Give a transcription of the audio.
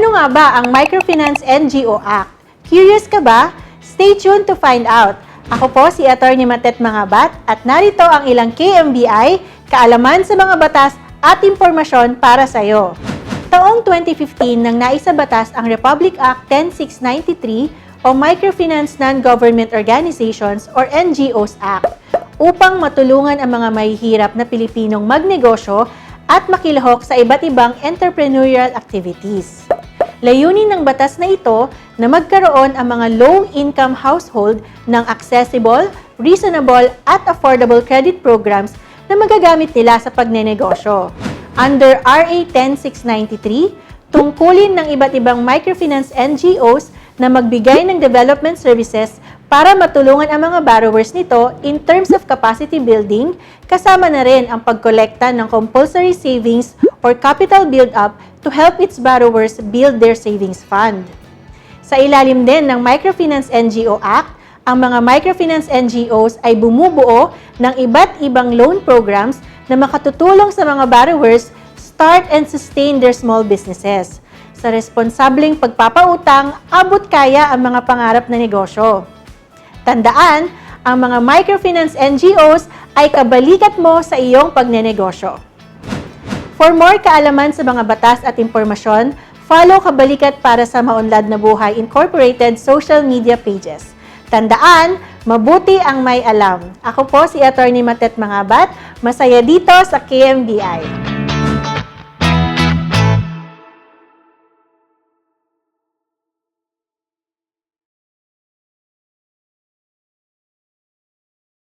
Ano nga ba ang Microfinance NGO Act? Curious ka ba? Stay tuned to find out. Ako po si Attorney Matet Mangabat at narito ang ilang KMBI, kaalaman sa mga batas at impormasyon para sa iyo. Taong 2015 nang naisabatas ang Republic Act 10693 o Microfinance Non-Government Organizations or NGOs Act upang matulungan ang mga mahihirap na Pilipinong magnegosyo at makilahok sa iba't ibang entrepreneurial activities. Layunin ng batas na ito na magkaroon ang mga low-income household ng accessible, reasonable at affordable credit programs na magagamit nila sa pagnenegosyo. Under RA 10693, tungkulin ng iba't ibang microfinance NGOs na magbigay ng development services para matulungan ang mga borrowers nito in terms of capacity building, kasama na rin ang pagkolekta ng compulsory savings or capital build-up to help its borrowers build their savings fund. Sa ilalim din ng Microfinance NGO Act, ang mga microfinance NGOs ay bumubuo ng iba't ibang loan programs na makatutulong sa mga borrowers start and sustain their small businesses. Sa responsableng pagpapautang, abot kaya ang mga pangarap na negosyo. Tandaan, ang mga microfinance NGOs ay kabalikat mo sa iyong pagnenegosyo. For more kaalaman sa mga batas at impormasyon, follow Kabalikat para sa Maunlad na Buhay Incorporated social media pages. Tandaan, mabuti ang may alam. Ako po si Attorney Matet Mangabat, masaya dito sa KMBI.